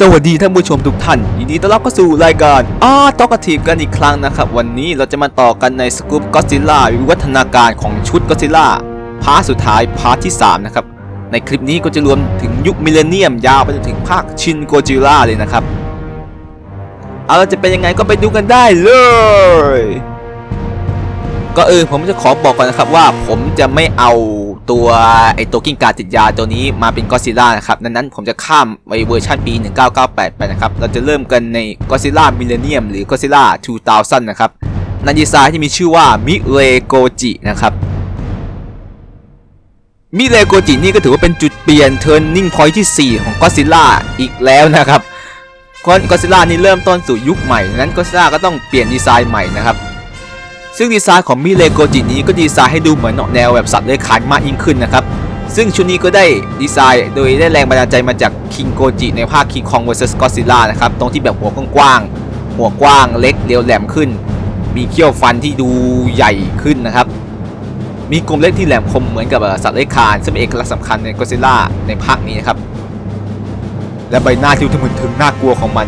สวัสดีท่านผู้ชมทุกท่านยินดีต้อนรับเข้าสู่รายการอาร์ตอกทีกันอีกครั้งนะครับ วันนี้เราจะมาต่อกันในสกู๊ปก็ซิล่าวิวัฒนาการของชุดก็ซิล่าพาร์ทสุดท้ายพาร์ทที่ 3 นะครับ ในคลิปนี้ก็จะรวมถึงยุคมิเลเนียมยาวไปจนถึงภาคชินโกจิล่าเลยนะครับ เอาละจะเป็นยังไงก็ไปดูกันได้เลย ก็เออผมจะขอบอกก่อนนะครับว่าผมจะไม่เอา ตัวไอตัวกิ้งกาติดยาตัวนี้มาเป็นก็ซิล่านะครับดังนั้นผมจะข้ามไปเวอร์ชันปี 1998 ไปนะครับ เราจะเริ่มกันในก็ซิล่ามิเลเนียมหรือก็ซิล่า2000 นะครับในดีไซน์ที่มีชื่อว่ามิเรโกจินะครับมิเรโกจินี่ก็ถือว่าเป็นจุดเปลี่ยน turning point ที่ 4 ของก็ซิล่าอีกแล้วนะครับก็ซิล่านี่เริ่มต้นสู่ยุคใหม่ดังนั้นก็ซิล่าก็ต้องเปลี่ยนดีไซน์ใหม่นะครับ ซึ่งดีไซน์ของมิเลโกจินี้ก็ดีไซน์ให้ดูเหมือนแนวแบบสัตว์เลื้อยคลานมากยิ่งขึ้นนะครับ ซึ่งชุดนี้ก็ได้ดีไซน์โดยได้แรงบันดาลใจมาจากคิงโกจิในภาค King Kong vs Godzilla นะครับ ตรงที่แบบหัวกว้างๆ หัวกว้างเล็กเรียวแหลมขึ้น มีเขี้ยวฟันที่ดูใหญ่ขึ้นนะครับ มีกลมเล็กที่แหลมคมเหมือนกับสัตว์เลื้อยคลานซึ่งเป็นเอกลักษณ์สำคัญใน Godzilla ในภาคนี้นะครับ และใบหน้าที่ถึงถึงน่ากลัวของมัน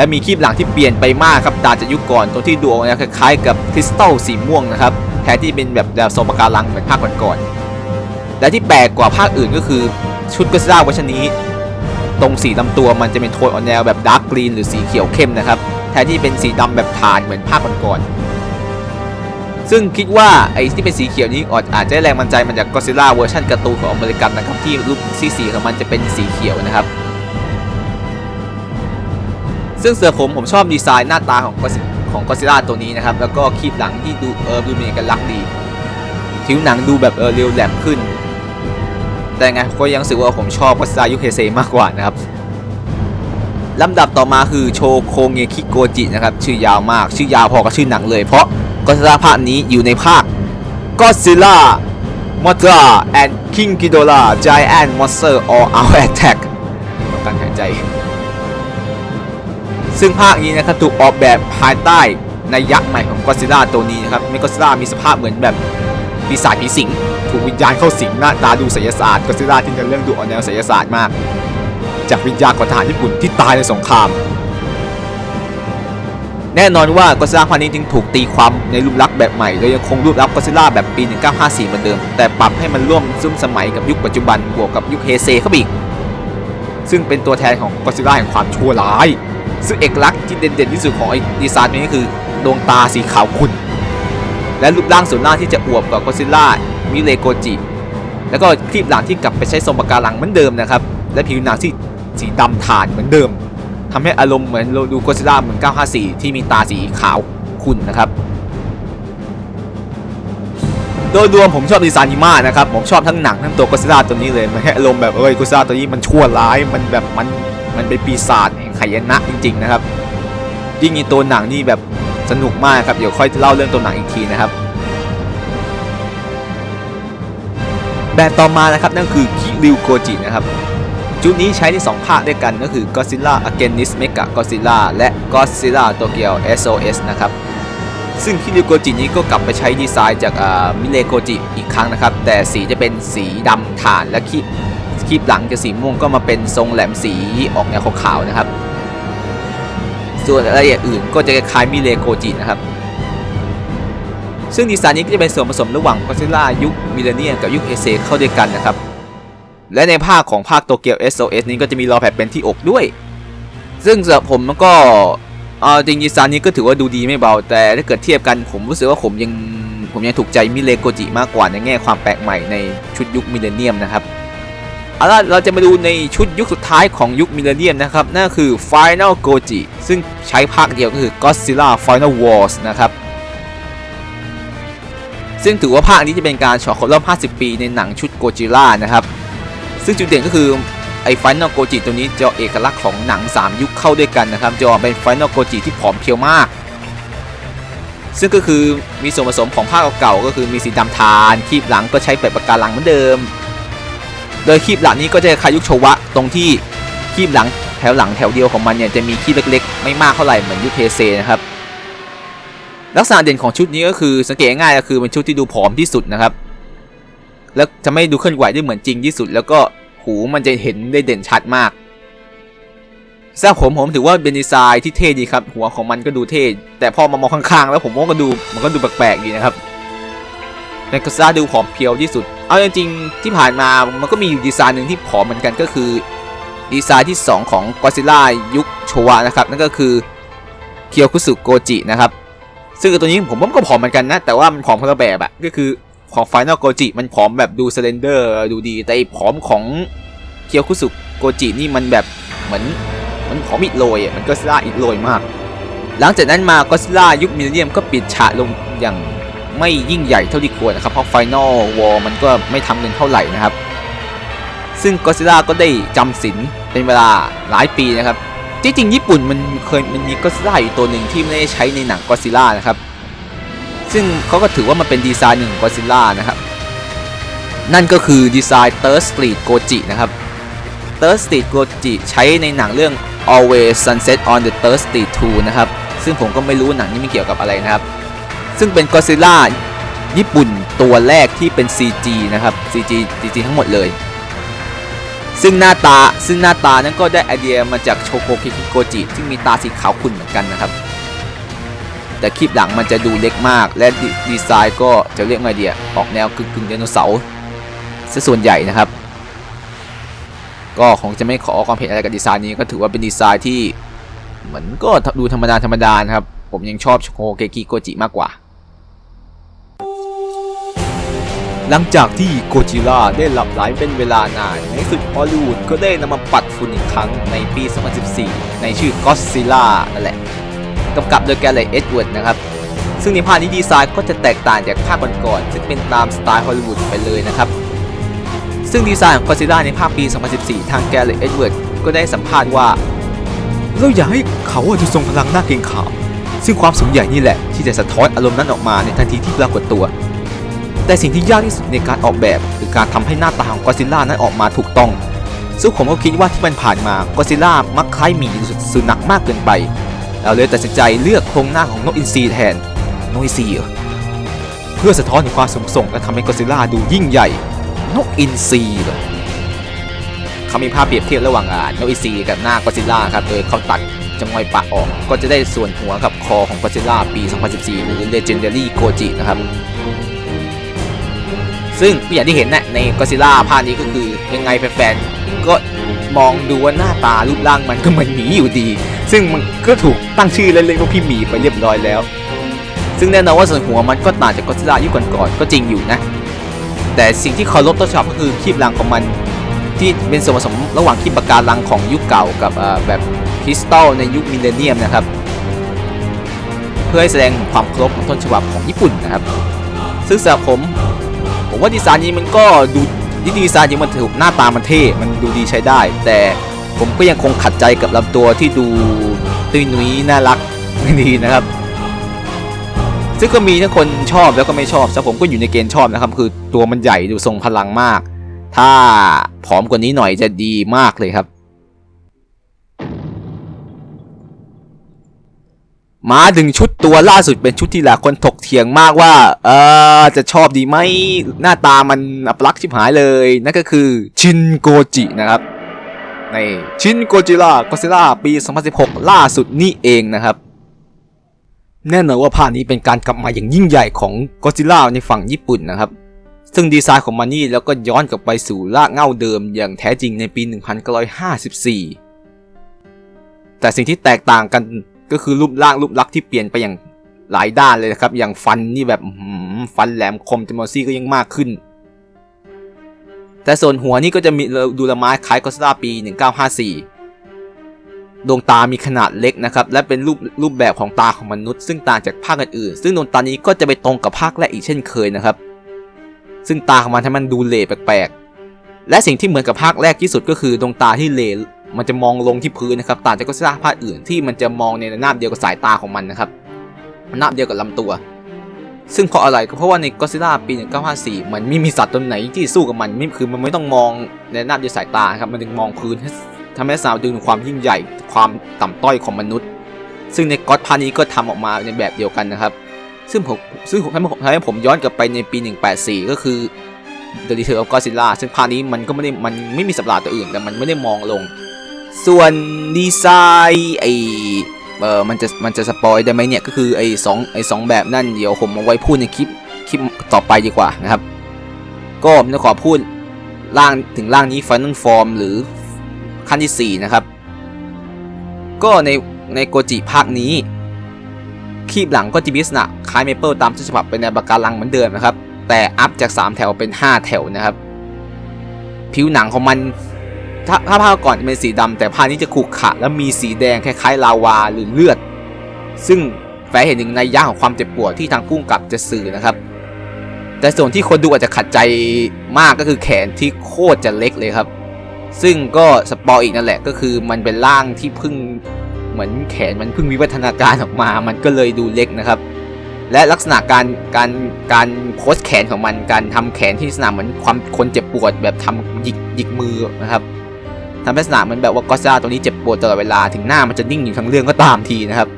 และมีคลิปหลังที่เปลี่ยนไปมากครับตาจากยุคก่อนตรงที่ดูออกแนวคล้ายๆกับคริสตัลสีม่วงนะครับแทนที่เป็นแบบแนวโซปะการังเหมือนภาคก่อนๆและที่แปลกกว่าภาคอื่นก็คือชุดก็ซิล่าเวอร์ชันนี้ ตรงสีลำตัวมันจะเป็นโทนออกแนวแบบดาร์กกรีนหรือสีเขียวเข้มนะครับแทนที่เป็นสีดำแบบฐานเหมือนภาคก่อนๆซึ่งคิดว่าไอ้ที่เป็นสีเขียวนี้อาจจะได้แรงบันใจมาจากก็ซิล่าเวอร์ชันการ์ตูนของอเมริกันนะครับที่รูปสีสีของมันจะเป็นสีเขียวนะครับ ซึ่งเสือผมผมชอบดีไซน์หน้าตาของก็ของก็ซิล่าตัวนี้นะครับ แล้วก็คีบหลังที่ดูเออดูมีเอกลักษณ์ดีผิวหนังดูแบบเออเรียวแหลมขึ้น แต่ไงก็ยังรู้สึกว่าผมชอบก็ซิล่ายุคเฮเซมากกว่านะครับลำดับต่อมาคือโชโคเงคิโกจินะครับ ชื่อยาวมากชื่อยาวพอกับชื่อหนังเลย เพราะก็ซิล่าภาคนี้อยู่ในภาคก็ซิล่ามอตราแอนด์คิงกิโดล่าไจแอนด์มอนสเตอร์ออลเอาแอตแทกการหายใจ ซึ่งภาคนี้นะครับถูกออกแบบภายใต้ในยักษ์ใหม่ของก็ซิล่าตัวนี้นะครับเมก็ซิล่ามีสภาพเหมือนแบบปีศาจผีสิงถูกวิญญาณเข้าสิงหน้าตาดูไสยศาสตร์ก็ซิล่าที่จะเริ่มดูออกแนวไสยศาสตร์มาก จากวิญญาณของทหารญี่ปุ่นที่ตายในสงคราม แน่นอนว่าก็ซิล่าภาคนี้จึงถูกตีความในรูปลักษณ์แบบใหม่โดยยังคงรูปลักษณ์ก็ซิล่าแบบปี 1954 เหมือนเดิม แต่ปรับให้มันร่วมซึมสมัยกับยุคปัจจุบันบวกกับยุคเฮเซเข้าไปอีกซึ่งเป็นตัวแทนของก็ซิล่าแห่งความชั่วร้าย ซึ่งเอกลักษณ์ที่เด่นๆที่สุดของไอ้ดีไซน์นี้ก็คือดวงตาสีขาวขุ่นและรูปร่างส่วนหน้าที่จะอวบกว่าก็ซิล่ามิเลโกจิ แล้วก็คลิปหลังที่กลับไปใช้ทรงปะการังเหมือนเดิมนะครับ และผิวหนังที่สีดำถ่านเหมือนเดิมทำให้อารมณ์เหมือนเราดูก็ซิล่าเหมือน 954 ที่มีตาสีขาวขุ่นนะครับ โดยรวมผมชอบดีไซน์นี้มากนะครับ ผมชอบทั้งหนังทั้งตัวก็ซิล่าตัวนี้เลย มันให้อารมณ์แบบเอ้ยก็ซิล่าตัวนี้มันชั่วร้าย มันแบบมันมันเป็นปีศาจ ห่งไขยนะจริง ๆ นะครับ ยิ่งในตัวหนังนี่แบบสนุกมากครับ เดี๋ยวค่อยเล่าเรื่องตัวหนังอีกทีนะครับ แบบต่อมานะครับนั่นคือคิริวโกจินะครับ ชุดนี้ใช้ในสองภาคด้วยกันก็คือ Godzilla Against Mega Godzilla และ Godzilla Tokyo SOS นะครับซึ่งคิริวโกจินี้ก็กลับไปใช้ดีไซน์จากมิเลโกจิอีกครั้งนะครับ แต่สีจะเป็นสีดำถ่านและคีบคีบหลังจะสีม่วงก็มาเป็นทรงแหลมสีออกแนวขาวๆนะครับ ส่วนรายละเอียดอื่นก็จะคล้ายมิเลโกจินะครับ ซึ่งดีไซน์นี้ก็จะเป็นส่วนผสมระหว่างก็ซิล่ายุคมิเลเนียมกับยุคเฮเซเข้าด้วยกันนะครับ และในภาคของภาคโตเกียว SOS นี้ก็จะมีรอแผดเป็นที่อกด้วย ซึ่งสำหรับผมมันก็เอาจริงดีไซน์นี้ก็ถือว่าดูดีไม่เบา แต่ถ้าเกิดเทียบกันผมรู้สึกว่าผมยังผมยังถูกใจมิเลโกจิมากกว่าในแง่ความแปลกใหม่ในชุดยุคมิเลเนียมนะครับ เอาล่ะเราจะมาดูในชุดยุคสุดท้ายของยุคมิเลเนียมนะครับ นั่นคือ Final Goji ซึ่งใช้ภาคเดียวก็คือ Godzilla Final Wars นะครับ ซึ่งถือว่าภาคนี้จะเป็นการฉลองครบรอบ 50 ปีในหนังชุดโกจิล่านะครับ ซึ่งจุดเด่นก็คือไอ้ Final Goji ตัวนี้จะเอกลักษณ์ของหนัง 3 ยุคเข้าด้วยกันนะครับ จะออกเป็น Final Goji ที่ผอมเพรียวมาก ซึ่งก็คือมีส่วนผสมของภาคเก่าๆก็คือมีสีดำทาน คีบหลังก็ใช้แบบปากการังเหมือนเดิม โดยคีบหลังนี้ก็จะคล้ายยุคโชวะตรงที่คีบหลังแถวหลังแถวเดียวของมันเนี่ยจะมีคีบเล็กๆ ไม่มากเท่าไหร่เหมือนยุคเทเซนะครับลักษณะเด่นของชุดนี้ก็คือสังเกตง่ายก็คือเป็นชุดที่ดูผอมที่สุดนะครับ แล้วจะไม่ดูเคลื่อนไหวได้เหมือนจริงที่สุด แล้วก็หูมันจะเห็นได้เด่นชัดมากสำหรับผมผมถือว่าเป็นดีไซน์ที่เท่ดีครับ หัวของมันก็ดูเท่แต่พอมามองข้างๆ แล้วผมว่าก็ดูมันก็ดูแปลกๆดีนะครับ ในก็ซ่าดูผอมเพรียวที่สุด เอาจริงๆที่ผ่านมามันก็มีอยู่ดีไซน์หนึ่งที่ผอมเหมือนกันก็คือ ดีไซน์ที่ 2 ของก o ซิล่ายุคโชวะนะครับ นั่นก็คือเคียวคุสุโกจินะครับ ซึ่งตัวนี้ผมว่ามันก็ผอมเหมือนกันนะ แต่ว่ามันผอมคนละแบบอะก็คือของไฟนอลโกจิมันผอมแบบดูเซเลนเดอร์ดูดี แต่อ้ผอมของเคียวคุสุโกจินี่มันแบบเหมือนมันผอมอิดโรยอะมันก็ซิล่าอิดโรยมาก หลังจากนั้นมาก็ซิล่ายุคมิลเลนเนียมก็ปิดฉากลงอย่าง ไม่ยิ่งใหญ่เท่าที่ควรนะครับ เพราะไฟนอลวอลมันก็ไม่ทำเงินเท่าไหร่นะครับ ซึ่งก็ซิล่าก็ได้จำศีลเป็นเวลาหลายปีนะครับ จริงๆญี่ปุ่นมันเคยมันมีก็ซิล่าอยู่ตัวหนึ่งที่ไม่ได้ใช้ในหนังก็ซิล่านะครับ ซึ่งเขาก็ถือว่ามันเป็นดีไซน์หนึ่งก็ซิล่านะครับ นั่นก็คือดีไซน์ Third Street Goji นะครับ Third Street Goji ใช้ในหนังเรื่อง Always Sunset on the Third Street 2 นะครับ ซึ่งผมก็ไม่รู้หนังนี้มันเกี่ยวกับอะไรนะครับ ซึ่งเป็นก็ซิล่าญี่ปุ่นตัวแรกที่เป็น CG นะครับ CG CG ทั้งหมดเลย ซึ่งหน้าตาซึ่งหน้าตานั้นก็ได้ไอเดียมาจากโชโกคิคิโกจิซึ่งมีตาสีขาวขุ่นเหมือนกันนะครับแต่คลิปหลังมันจะดูเล็กมาก และดีดีไซน์ก็จะเรียกไงเดียออกแนวกึ่งกึ่งไดโนเสาร์ซะส่วนใหญ่นะครับ ก็คงจะไม่ขอความเห็นอะไรกับดีไซน์นี้ก็ถือว่าเป็นดีไซน์ที่เหมือนก็ดูธรรมดาธรรมดานะครับ ผมยังชอบโชโกเกกิโกจิมากกว่า หลังจากที่โกจิล่าได้หลับไหลเป็นเวลานานในสุดฮอลลีวูดก็ได้นำมาปัดฝุ่นอีกครั้งในปี 2014 ในชื่อ Godzilla นั่นแหละกำกับโดยแกเลตเอ็ดเวิร์ดนะครับ ซึ่งในภาคนี้ดีไซน์ก็จะแตกต่างจากภาคก่อนๆซึ่งเป็นตามสไตล์ฮอลลีวูดไปเลยนะครับ ซึ่งดีไซน์ของ Godzilla ในภาคปี 2014 ทางแกเลตเอ็ดเวิร์ดก็ได้สัมภาษณ์ว่าเราอยากให้เขาอะดูทรงพลังหน้าเกรงขามซึ่งความสูงใหญ่นี่แหละที่จะสะท้อนอารมณ์นั้นออกมาในทันทีที่ปรากฏตัว แต่สิ่งที่ยากที่สุดในการออกแบบ คือการทำให้หน้าตาของกอซิล่านั้นออกมาถูกต้อง ซึ่งผมก็คิดว่าที่มันผ่านมากอซิล่ามักคล้ายหมีสุนัขมากเกินไป เราเลยตัดสินใจเลือกโครงหน้าของนกอินทรีแทนนกอินทรีเพื่อสะท้อนถึงความสูงส่งและทำให้กอซิล่าดูยิ่งใหญ่ นกอินทรีเขามีภาพเปรียบเทียบระหว่างานกอินทรีกับหน้ากอซิล่าครับโดยเขาตัดจงอยปะออกก็จะได้ส่วนหัวกับคอของกอซิล่าปี 2014หรือ Legendary Goji นะครับ ซึ่งอย่างที่เห็นนะในก็ซิล่าภาคนี้ก็คือยังไงแฟนๆก็มองดูว่าหน้าตารูปร่างมันก็เหมือนหมีอยู่ดี ซึ่งมันก็ถูกตั้งชื่อเล่นๆว่าพี่หมีไปเรียบร้อยแล้ว ซึ่งแน่นอนว่าส่วนหัวมันก็ต่างจากก็ซิล่ายุคก่อนๆก็จริงอยู่นะ แต่สิ่งที่เคารพต้นฉบับก็คือคลิปลังของมันที่เป็นส่วนผสมระหว่างคลิปปากการังของยุคเก่ากับแบบคริสตัลในยุคมิเลนเนียมนะครับเพื่อให้แสดงความเคารพของต้นฉบับของญี่ปุ่นนะครับซึ่งสำหรับผม ว่าดีไซน์นี้มันก็ดูดีไซน์จริงมันถือหน้าตามันเท่ มันดูดีใช้ได้ แต่ผมก็ยังคงขัดใจกับลำตัวที่ดูตุ้ยนุ้ยน่ารักไม่ดีนะครับ ซึ่งก็มีทั้งคนชอบแล้วก็ไม่ชอบแต่ผมก็อยู่ในเกณฑ์ชอบนะครับ คือตัวมันใหญ่ดูทรงพลังมาก ถ้าผอมกว่านี้หน่อยจะดีมากเลยครับ มาถึงชุดตัวล่าสุดเป็นชุดที่หลายคนถกเถียงมากว่า เออจะชอบดีไหมหน้าตามันอัปลักษณ์ชิบหายเลย นั่นก็คือชินโกจินะครับในชินโกจิล่าก็ซิล่าปี 2016 ล่าสุดนี่เองนะครับ แน่นอนว่าภาคนี้เป็นการกลับมาอย่างยิ่งใหญ่ของก็ซิล่าในฝั่งญี่ปุ่นนะครับ ซึ่งดีไซน์ของมันนี่แล้วก็ย้อนกลับไปสู่รากเหง้าเดิมอย่างแท้จริงในปี 1954 แต่สิ่งที่แตกต่างกัน ก็คือรูปร่างรูปลักษณ์ที่เปลี่ยนไปอย่างหลายด้านเลยนะครับ อย่างฟันนี่แบบฟันแหลมคมจมอซี่ก็ยังมากขึ้น แต่ส่วนหัวนี่ก็จะมีดูละไม้คล้ายก็สตาปี 1954 ดวงตามีขนาดเล็กนะครับ และเป็นรูปรูปแบบของตาของมนุษย์ ซึ่งต่างจากภาคอื่นๆ ซึ่งดวงตานี้ก็จะไปตรงกับภาคแรกอีกเช่นเคยนะครับ ซึ่งตาของมันทำให้มันดูเล่แปลกๆ และสิ่งที่เหมือนกับภาคแรกที่สุดก็คือดวงตาที่เล่ มันจะมองลงที่พื้นนะครับต่างจากก็สตาภาคอื่นที่มันจะมองในระนาบเดียวกับสายตาของมันนะครับระนาบเดียวกับลำตัว ซึ่งเพราะอะไรก็เพราะว่าในก็ซิล่าปี 1954 มันไม่มีสัตว์ตัวไหนที่สู้กับมันไม่คือมันไม่ต้องมองในระนาบเดียวสายตาครับมันถึงมองพื้นทำให้สาวดึงถึงความยิ่งใหญ่ความต่ำต้อยของมนุษย์ ซึ่งในก็อดพานี้ก็ทำออกมาในแบบเดียวกันนะครับ ซึ่งผมซึ่งผมทำให้ผมทำให้ผมย้อนกลับไปในปี 184 ก็คือ The Return of Godzilla ซึ่งภาคนี้มันก็ไม่ได้มันไม่มีสัตว์ตัวอื่นแต่มันไม่ได้มองลง ส่วนดีไซน์ไอเออมันจะมันจะสปอยได้ไหมเนี่ยก็คือไอสองไอสองแบบนั่นเดี๋ยวผมเอาไว้พูดในคลิปคลิปต่อไปดีกว่านะครับ ก็ผมจะขอพูดร่างถึงร่างนี้ Final Form หรือขั้นที่ 4 นะครับ ก็ในในโกจิภาคนี้คีบหลังก็จะมีลักษณะคล้ายเมเปิลตามต้นฉบับเป็นแนวปากการังเหมือนเดิมนะครับ แต่อัพจาก 3 แถวเป็น 5 แถวนะครับ ผิวหนังของมัน ถ้าถ้าภาก่อนจะเป็นสีดำแต่ภานี้จะขรุขระและมีสีแดงคล้ายๆลาวาหรือเลือด ซึ่งแฝงเห็นหนึ่งในยะของความเจ็บปวดที่ทางกุ้งกับจะสื่อนะครับ แต่ส่วนที่คนดูอาจจะขัดใจมากก็คือแขนที่โคตรจะเล็กเลยครับ ซึ่งก็สปอยอีกนั่นแหละก็คือมันเป็นร่างที่เพิ่งเหมือนแขนมันเพิ่งวิวัฒนาการออกมา มันก็เลยดูเล็กนะครับ และลักษณะการการการโพสแขนของมัน การทำแขนที่ลักษณะเหมือนความคนเจ็บปวดแบบทำหยิกหยิกมือนะครับ ทำลักษณะเหมันแบบว่ากอซ่าตัวนี้เจ็บปวดตลอดเวลาถึงหน้ามันจะนิ่งอยู่ทั้งเรื่องก็ตามทีนะครับ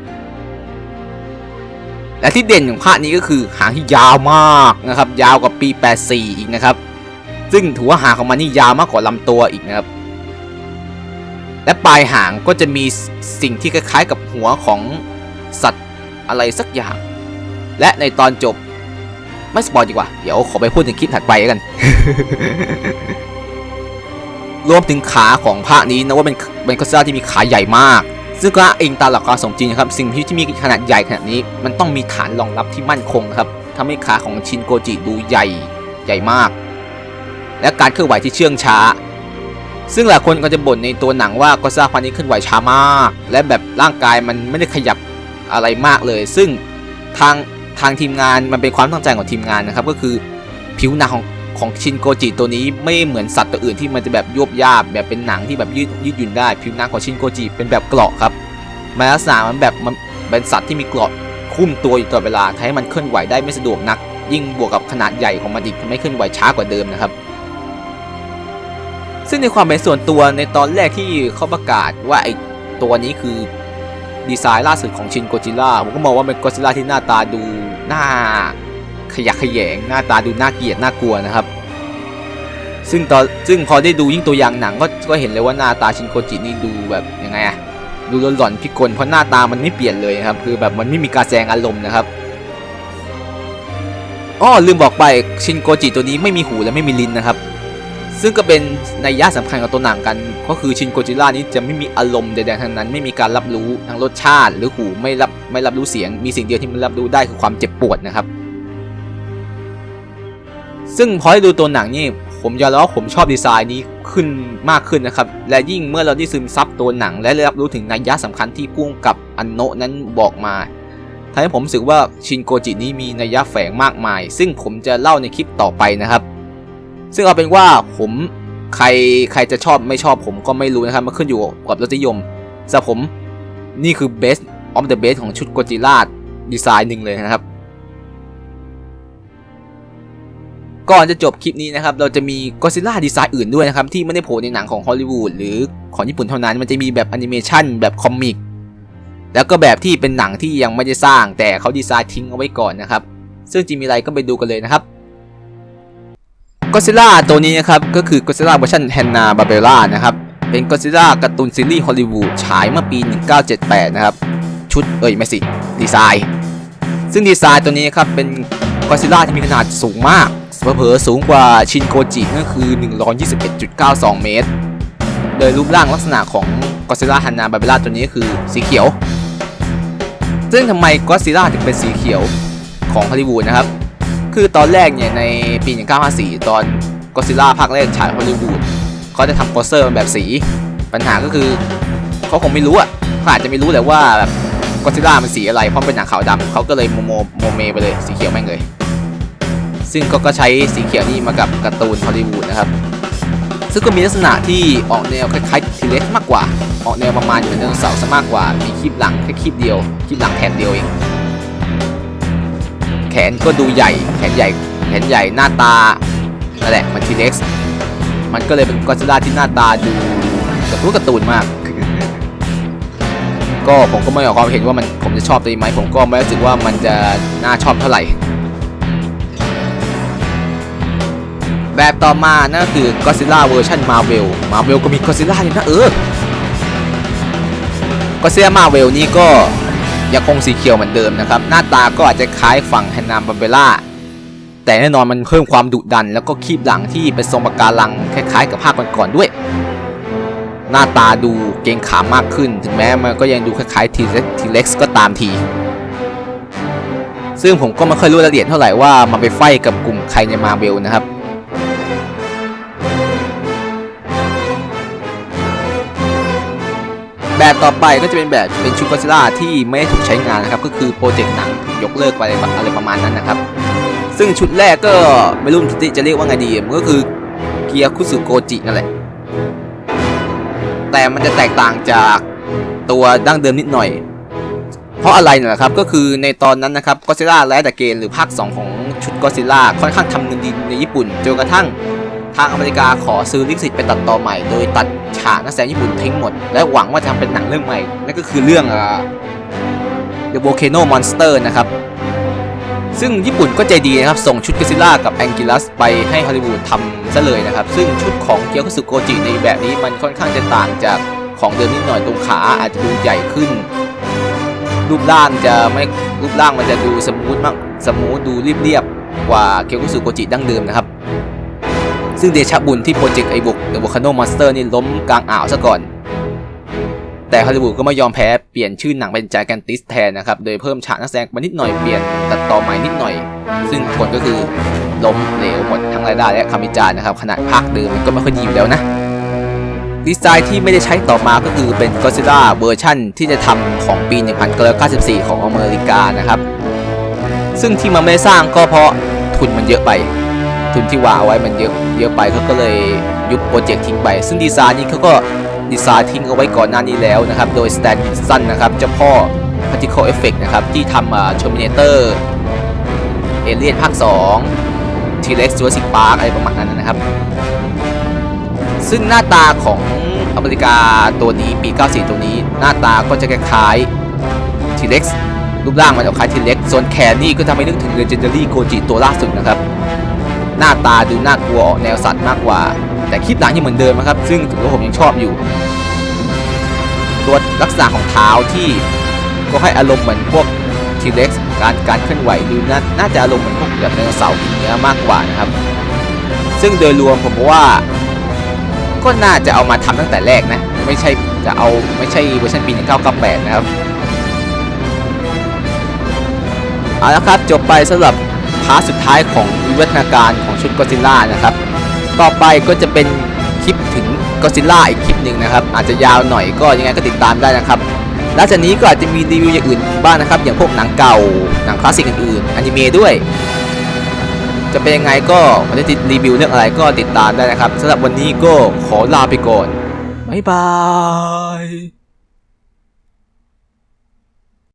และที่เด่นของภาคนี้ก็คือหางที่ยาวมากนะครับ ยาวกว่าปี 84 อีกนะครับ ซึ่งถือว่าหางของมันนี่ยาวมากกว่าลำตัวอีกนะครับ และปลายหางก็จะมีสิ่งที่คล้ายๆ กับหัวของสัตว์อะไรสักอย่าง และในตอนจบไม่สปอยดีกว่า เดี๋ยวขอไปพูดในคลิปถัดไปกัน รวมถึงขาของภาคนี้นะว่าเป็นเป็นคอสซาที่มีขาใหญ่มาก ซึ่งก็เองตามหลักการสมจริงนะครับ สิ่งที่ที่มีขนาดใหญ่ขนาดนี้ มันต้องมีฐานรองรับที่มั่นคงครับทำให้ขาของชินโกจิดูใหญ่ใหญ่มาก และการเคลื่อนไหวที่เชื่องช้า ซึ่งหลายคนก็จะบ่นในตัวหนังว่ากอซ่าพันนี้เคลื่อนไหวช้ามาก และแบบร่างกายมันไม่ได้ขยับอะไรมากเลย ซึ่งทางทางทีมงานมันเป็นความตั้งใจของทีมงานนะครับก็คือผิวหนังของ ของชินโกจิตัวนี้ไม่เหมือนสัตว์ตัวอื่นที่มันจะแบบยวบยาบแบบเป็นหนังที่แบบยืดยืดหยุ่นได้ ผิวหนังของชินโกจิเป็นแบบเกราะครับมันลักษณะมันแบบมันเป็นสัตว์ที่มีเกราะคุ้มตัวอยู่ตลอดเวลาทำให้มันเคลื่อนไหวได้ไม่สะดวกนัก ยิ่งบวกกับขนาดใหญ่ของมันอีกทำให้เคลื่อนไหวช้ากว่าเดิมนะครับ ซึ่งในความเป็นส่วนตัวในตอนแรกที่เขาประกาศว่าไอตัวนี้คือดีไซน์ล่าสุดของชินโกจิล่าผมก็มองว่าเป็นโกจิล่าที่หน้าตาดูน่า ขยักขยงหน้าตาดูน่าเกลียดน่ากลัวนะครับ ซึ่งตอนซึ่งพอได้ดูยิ่งตัวอย่างหนังก็ก็เห็นเลยว่าหน้าตาชินโกจินี่ดูแบบยังไงอะดูหลอนพิกลเพราะหน้าตามันไม่เปลี่ยนเลยครับ คือแบบมันไม่มีการแสดงอารมณ์นะครับอ้อลืมบอกไปชินโกจิตัวนี้ไม่มีหูและไม่มีลิ้นนะครับ ซึ่งก็เป็นในยยะสำคัญของตัวหนังกัน ก็คือชินโกจิล่านี้จะไม่มีอารมณ์ใดๆทั้งนั้น ไม่มีการรับรู้ทั้งรสชาติ หรือหูไม่รับไม่รับรู้เสียง มีสิ่งเดียวที่มันรับรู้ได้คือความเจ็บปวดนะครับ ซึ่งพอได้ดูตัวหนังนี่ผมยอมรับว่าผมชอบดีไซน์นี้ขึ้นมากขึ้นนะครับ และยิ่งเมื่อเราได้ซึมซับตัวหนัง และได้รับรู้ถึงนัยยะสำคัญที่พุ่งกับอันโนะนั้นบอกมาทำให้ผมรู้สึกว่าชินโกจินี้มีนัยยะแฝงมากมาย ซึ่งผมจะเล่าในคลิปต่อไปนะครับ ซึ่งเอาเป็นว่าผมใครใครจะชอบไม่ชอบผมก็ไม่รู้นะครับมันขึ้นอยู่กับรสนิยมสำหรับผมนี่คือ best of the best ของชุดโกจิล่าดีไซน์หนึ่งเลยนะครับ ก่อนจะจบคลิปนี้นะครับ เราจะมีก็ซิล่าดีไซน์อื่นด้วยนะครับ ที่ไม่ได้โผล่ในหนังของฮอลลีวูดหรือของญี่ปุ่นเท่านั้นมันจะมีแบบแอนิเมชันแบบคอมิกแล้วก็แบบที่เป็นหนังที่ยังไม่ได้สร้าง แต่เขาดีไซน์ทิ้งเอาไว้ก่อนนะครับ ซึ่งจะมีอะไรก็ไปดูกันเลยนะครับก็ซิล่าตัวนี้นะครับ ก็คือก็ซิล่าเวอร์ชันแฮนนาบาเบล่านะครับ เป็นก็ซิล่าการ์ตูนซีรีส์ฮอลลีวูดฉายเมื่อปี 1978 นะครับ ชุดเอ้ยไม่สิ ดีไซน์ ซึ่งดีไซน์ตัวนี้ครับเป็นก็ซิล่าที่มีขนาดสูงมาก เผลอสูงกว่าชินโกจินั่นคือ 121.92 เมตร โดยรูปร่างลักษณะของก็ซิล่าฮันนาบาเบล่าตัวนี้คือสีเขียว ซึ่งทำไมก็ซิล่าถึงเป็นสีเขียวของฮอลลีวูดนะครับ คือตอนแรกเนี่ยในปี 1954 ตอนก็ซิล่าภาคแรกฉายฮอลลีวูดเขาจะทำโปสเตอร์มันแบบสี ปัญหาก็คือเขาคงไม่รู้อะเขาอาจจะไม่รู้แหละว่าแบบก็ซิล่ามันสีอะไรเพราะเป็นหนังขาวดำเขาก็เลยโมโมโมเมไปเลยสีเขียวแม่งเลย ซึ่งก็ก็ใช้สีเขียวนี่มากับการ์ตูนฮอลลีวูดนะครับ ซึ่งก็มีลักษณะที่ออกแนวคล้ายๆทีเล็กมากกว่า ออกแนวประมาณเหมือนไดโนเสาร์ซะมากกว่า มีคลิปหลังแค่คลิปเดียวคลิปหลังแขนเดียวเอง แขนก็ดูใหญ่ แขนใหญ่ แขนใหญ่หน้าตานั่นแหละมันทีเล็กมันก็เลยเป็นกอซิล่าที่หน้าตาดูกับรูปการ์ตูนมากก็ผมก็ไม่ออกความเห็นว่ามันผมจะชอบตัวนี้ไหมผมก็ไม่รู้สึกว่ามันจะน่าชอบเท่าไหร่ แบบต่อมานั่นก็คือ Godzilla เวอร์ชัน Marvel Marvel ก็มี Godzilla อยู่นะเออก็เซียมาเวลนี่ก็ยังคงสีเขียวเหมือนเดิมนะครับ หน้าตาก็อาจจะคล้ายฝั่งแฮนนามบัมเบล่าแต่แน่นอนมันเพิ่มความดุดัน แล้วก็คีบหลังที่เป็นทรงปะการังคล้ายๆ กับภาคก่อนๆด้วย หน้าตาดูเกรงขามมากขึ้น ถึงแม้มันก็ยังดูคล้ายๆทีเล็กก็ตามที ซึ่งผมก็ไม่ค่อยรู้รายละเอียดเท่าไหร่ว่ามันไปไฟกับกลุ่มใครในมาเวลนะครับ แบบต่อไปก็จะเป็นแบบเป็นชุดก็ซิล่าที่ไม่ได้ถูกใช้งานนะครับ ก็คือโปรเจกต์หนังยกเลิกไปอะไรประมาณนั้นนะครับ ซึ่งชุดแรกก็ไม่รู้จะเรียกว่าไงดีมันก็คือเกียร์คุสึโกจินั่นแหละ แต่มันจะแตกต่างจากตัวดั้งเดิมนิดหน่อย เพราะอะไรเนี่ยนะครับก็คือในตอนนั้นนะครับก็ซิล่าและแต่เกนหรือภาค 2 ของชุดก็ซิล่าค่อนข้างทำเงินดีในญี่ปุ่นจนกระทั่ง ทางอเมริกาขอซื้อลิขสิทธิ์ไปตัดต่อใหม่ โดยตัดฉากนักแสดงญี่ปุ่นทิ้งหมด และหวังว่าจะทำเป็นหนังเรื่องใหม่ นั่นก็คือเรื่องอ่า The Volcano Monster นะครับ ซึ่งญี่ปุ่นก็ใจดีนะครับ ส่งชุดก็ซิล่ากับแองกิลัสไปให้ฮอลลีวูดทำซะเลยนะครับ ซึ่งชุดของเกียวคุสึโกจิในแบบนี้มันค่อนข้างจะต่างจากของเดิมนิดหน่อยตรงขาอาจจะดูใหญ่ขึ้น รูปร่างจะไม่รูปร่างมันจะดูสมูทมากสมูทดูเรียบๆกว่าเกียวคุสึโกจิดั้งเดิมนะครับ ซึ่งเดชะบุญที่โปรเจกต์ไอบุกเดอะวอคาโนมอนสเตอร์นี่ล้มกลางอ่าวซะก่อน แต่ฮอลลีวูดก็ไม่ยอมแพ้เปลี่ยนชื่อหนังเป็นจ g แกนติสแทนนะครับ โดยเพิ่มฉากนักแสดงมานิดหน่อยเปลี่ยนตัดต่อใหม่นิดหน่อย ซึ่งผลก็คือล้มเหลวหมดทั้งรายได้และคำวิจารณ์นะครับขนาดภาคเดิมมันก็ไม่ค่อยดีอยู่แล้วนะดีไซน์ที่ไม่ได้ใช้ต่อมาก็คือเป็น Godzilla เวอร์ชั่นที่จะทำของปี 1994 ของอเมริกานะครับ ซึ่งที่มันไม่ได้สร้างก็เพราะทุนมันเยอะไป ทุนที่วางเอาไว้มันเยอะเยอะไปเขาก็เลยยุบโปรเจกต์ทิ้งไป ซึ่งดีไซน์นี้เขาก็ดีไซน์ทิ้งเอาไว้ก่อนหน้านี้แล้วนะครับ โดย Stan Winston นะครับเจ้าพ่อ Particle Effect นะครับที่ทำอ่า Terminator Alien ภาค2 T-Rex Jurassic Park อะไรประมาณนั้นนะครับ ซึ่งหน้าตาของอเมริกาตัวนี้ปี 94 ตัวนี้ หน้าตาก็จะคล้ายๆ T-Rex รูปร่างมันออกคล้าย T-Rex ส่วนแขนนี่ก็ทำให้นึกถึง Legendary Goji ตัวล่าสุดนะครับ หน้าตาดูน่ากลัวออกแนวสัตว์มากกว่า แต่คลิปหลังยังเหมือนเดิมนะครับ ซึ่งถือว่าผมยังชอบอยู่ ตัวลักษณะของเท้าที่ก็ให้อารมณ์เหมือนพวก T-Rex กการการเคลื่อนไหวดูน่าน่าจะอารมณ์เหมือนพวกแบบไดโนเสาร์กินเนื้อมากกว่านะครับ ซึ่งโดยรวมผมว่า ก็น่าจะเอามาทำตั้งแต่แรกนะ ไม่ใช่จะเอาไม่ใช่เวอร์ชันปี1998 นะครับ เอาละครับ จบไปสำหรับ พาร์ทสุดท้ายของวิวัฒนาการของชุดก็ซิล่านะครับ ต่อไปก็จะเป็นคลิปถึงก็ซิล่าอีกคลิปหนึ่งนะครับ อาจจะยาวหน่อยก็ยังไงก็ติดตามได้นะครับหลังจากนี้ก็อาจจะมีรีวิวอย่างอื่นบ้างนะครับ อย่างพวกหนังเก่าหนังคลาสสิกอื่นๆอนิเมะด้วย จะเป็นยังไงก็วันนี้รีวิวเรื่องอะไรก็ติดตามได้นะครับสำหรับวันนี้ก็ขอลาไปก่อนบ๊ายบาย